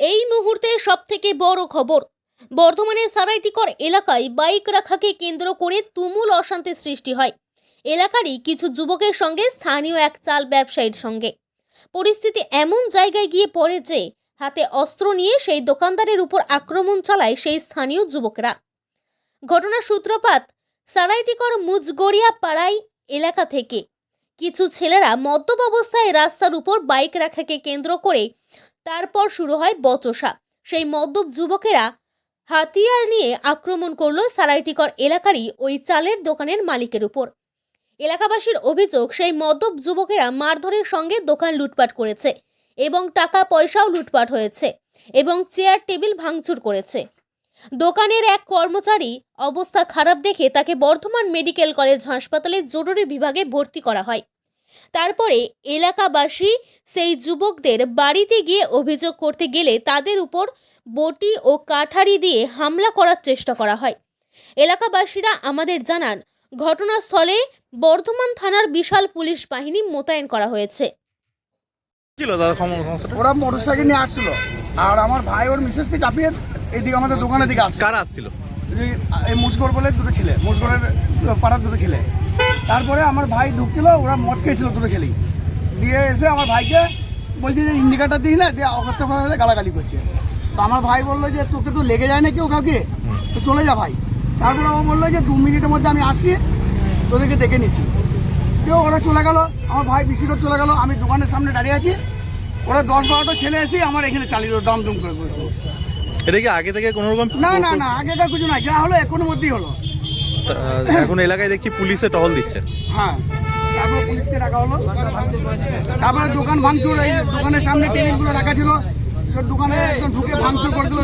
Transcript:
এই মুহূর্তে সব থেকে বড় খবর। বর্ধমানের সারাইটিকর এলাকায় বাইক রাখাকে কেন্দ্র করে তুমুল অশান্তির সৃষ্টি হয়। এলাকারই কিছু যুবকের সঙ্গে স্থানীয় এক চাল ব্যবসায়ীর সঙ্গে। পরিস্থিতি এমন জায়গায় গিয়ে পড়ে যে, হাতে অস্ত্র নিয়ে সেই দোকানদারের উপর আক্রমণ চালায় সেই স্থানীয় যুবকরা। ঘটনার সূত্রপাত সারাইটিকর মুজগড়িয়া পাড়াই এলাকা থেকে। কিছু ছেলেরা মদ্যপ অবস্থায় রাস্তার উপর বাইক রাখাকে কেন্দ্র করে তারপর শুরু হয় বচসা। সেই মদ্যপ যুবকেরা হাতিয়ার নিয়ে আক্রমণ করল সারাইটিকর এলাকারই ওই চালের দোকানের মালিকের উপর। এলাকাবাসীর অভিযোগ, সেই মদ্যপ যুবকেরা মারধরের সঙ্গে দোকান লুটপাট করেছে এবং টাকা পয়সাও লুটপাট হয়েছে এবং চেয়ার, টেবিল ভাঙচুর করেছে। দোকানের এক কর্মচারী অবস্থা খারাপ দেখে তাকে বর্ধমান মেডিকেল কলেজ হাসপাতালে জরুরি বিভাগে ভর্তি করা হয়। তারপরে এলাকাবাসী সেই যুবকদের বাড়িতে গিয়ে অভিযোগ করতে গেলে তাদের উপর বটি ও কাঠারি দিয়ে হামলা করার চেষ্টা করা হয়। এলাকাবাসীরা আমাদের জানান ঘটনাস্থলে বর্ধমান থানার বিশাল পুলিশ বাহিনী মোতায়েন করা হয়েছে। ছিল দাদা সমস্যাটা? ওরা মোটর সাইকেল নিয়ে আসছিল। আর আমার ভাই ওর মিসেসকে চাপিয়ে এইদিকে আমাদের দোকানের দিকে আসছে। কারা আসছিল? এই মুসগর বলে দুটো ছেলে মুসগরের পাড়ার দুটো ছেলে। তারপরে আমার ভাই ঢুকছিল ওরা মদ খেয়েছিল দুটো ছেলেই দিয়ে এসে আমার ভাইকে বলছে যে ইন্ডিকেটার দিই না যে অকথ্য কথা হলে গালাগালি করছে। তো আমার ভাই বলল যে তোকে তো লেগে যায় না কেউ কাউকে? তো চলে যা ভাই। তারপরে ও বলল যে দু মিনিটের মধ্যে আমি আসছি তোদেরকে দেখে নিচ্ছি। কেউ ওরা চলে গেল আমার ভাই বিশিকর চলে গেল আমি দোকানের সামনে দাঁড়িয়ে আছি। ওরা দশ বারোটা ছেলে এসে আমার এখানে চালিয়ে দিল দাম দুম করে এটা কি আগে থেকে কোনো রকম না না না আগেকার কিছু না যা হলো এখনও মধ্যেই হলো। এখন এলাকায় দেখছি পুলিশে টহল দিচ্ছে। হ্যাঁ। তারপরে পুলিশকে ডাকা হলো। তারপরে দোকান ভাঙচুর, এই দোকানের সামনে টেবিলগুলো রাখা ছিল। সব দোকানে একদম ঢুকে ভাঙচুর করে দিল